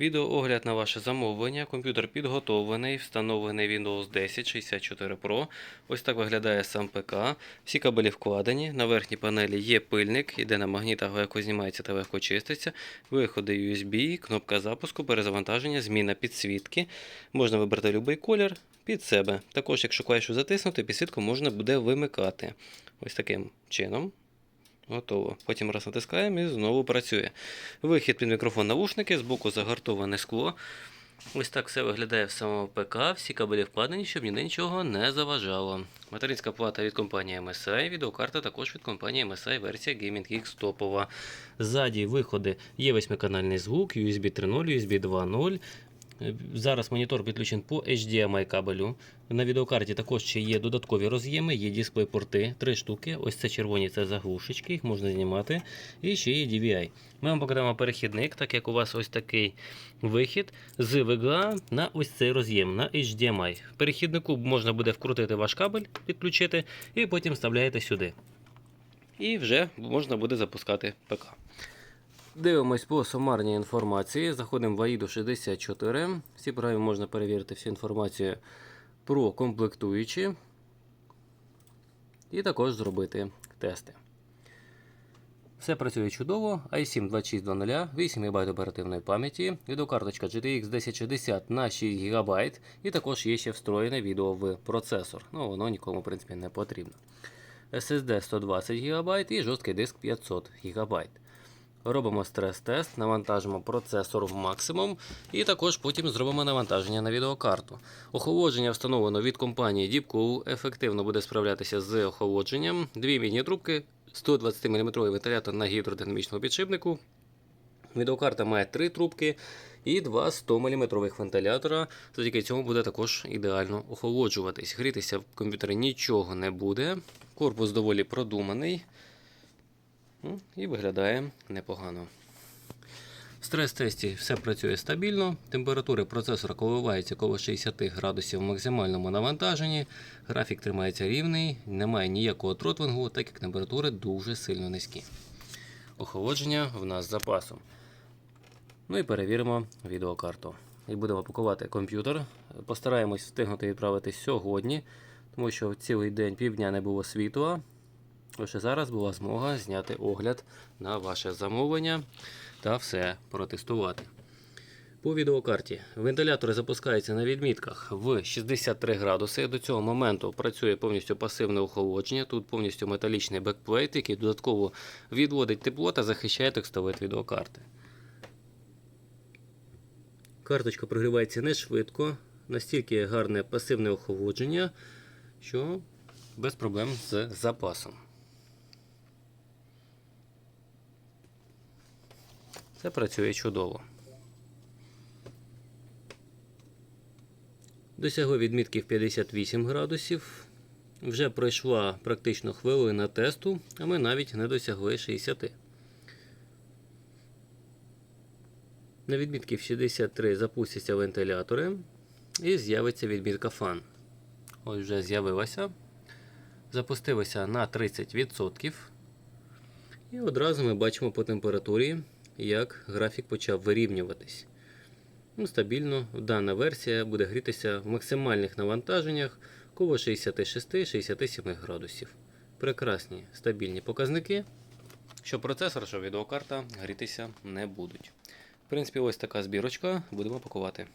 Відеоогляд на ваше замовлення. Комп'ютер підготовлений, встановлений Windows 10 64 Pro. Ось так виглядає сам ПК. Всі кабелі вкладені. На верхній панелі є пильник, іде на магнітах, легко знімається та легко чиститься. Виходи USB, кнопка запуску, перезавантаження, зміна підсвітки. Можна вибрати будь-який колір під себе. Також, якщо клавішу затиснути, підсвітку можна буде вимикати. Ось таким чином. Готово. Потім раз натискаємо і знову працює. Вихід під мікрофон навушники, збоку загартоване скло. Ось так все виглядає в самому ПК. Всі кабелі вкладені, щоб ніде нічого не заважало. Материнська плата від компанії MSI, відеокарта також від компанії MSI версія Gaming X топова. Ззаді виходи є восьмиканальний звук, USB 3.0, USB 2.0. Зараз монітор підключений по HDMI кабелю. На відеокарті також ще є додаткові роз'єми, є дисплей-порти, три штуки. Ось це червоні, це заглушечки, їх можна знімати. І ще є DVI. Ми вам покажемо перехідник, так як у вас ось такий вихід з VGA на ось цей роз'єм на HDMI. В перехіднику можна буде вкрутити ваш кабель, підключити, і потім вставляєте сюди. І вже можна буде запускати ПК. Дивимось по сумарній інформації. Заходимо в AIDO 64. Всі програмі можна перевірити всю інформацію про комплектуючі. І також зробити тести. Все працює чудово. i7 2600, 8 ГБ оперативної пам'яті, відеокарточка GTX 1060 на 6 ГБ, і також є ще встроєне відео в процесор. Ну, воно нікому, в принципі, не потрібно. SSD 120 ГБ і жорсткий диск 500 ГБ. Робимо стрес-тест, навантажимо процесор в максимум і також потім зробимо навантаження на відеокарту. Охолодження встановлено від компанії Deepcool, ефективно буде справлятися з охолодженням. Дві мідні трубки, 120 мм вентилятор на гідродинамічному підшипнику. Відеокарта має три трубки і два 100 мм вентилятора. Завдяки цьому буде також ідеально охолоджуватись. Грітися в комп'ютері нічого не буде. Корпус доволі продуманий. І виглядає непогано. В стрес-тесті все працює стабільно. Температури процесора коливаються коло 60 градусів в максимальному навантаженні. Графік тримається рівний, немає ніякого тротвингу, так як температури дуже сильно низькі. Охолодження в нас з запасом. Ну і перевіримо відеокарту. І будемо пакувати комп'ютер. Постараємось встигнути відправити сьогодні, тому що цілий день півдня не було світла. Лише зараз була змога зняти огляд на ваше замовлення та все протестувати. По відеокарті вентилятор запускається на відмітках в 63 градуси. До цього моменту працює повністю пасивне охолодження. Тут повністю металічний бекплейт, який додатково відводить тепло та захищає текстовид відеокарти. Карточка прогрівається не швидко, настільки гарне пасивне охолодження, що без проблем з запасом. Це працює чудово. Досягли відмітки в 58 градусів. Вже пройшла практично хвилина тесту, а ми навіть не досягли 60. На відмітки в 63 запустяться вентилятори і з'явиться відмітка фан. Ось вже з'явилася. Запустилася на 30%. І одразу ми бачимо по температурі, як графік почав вирівнюватись. Ну, Стабільно дана версія буде грітися в максимальних навантаженнях коло 66-67 градусів. Прекрасні стабільні показники, що процесор, що відеокарта грітися не будуть. В принципі, ось така збірочка, будемо пакувати.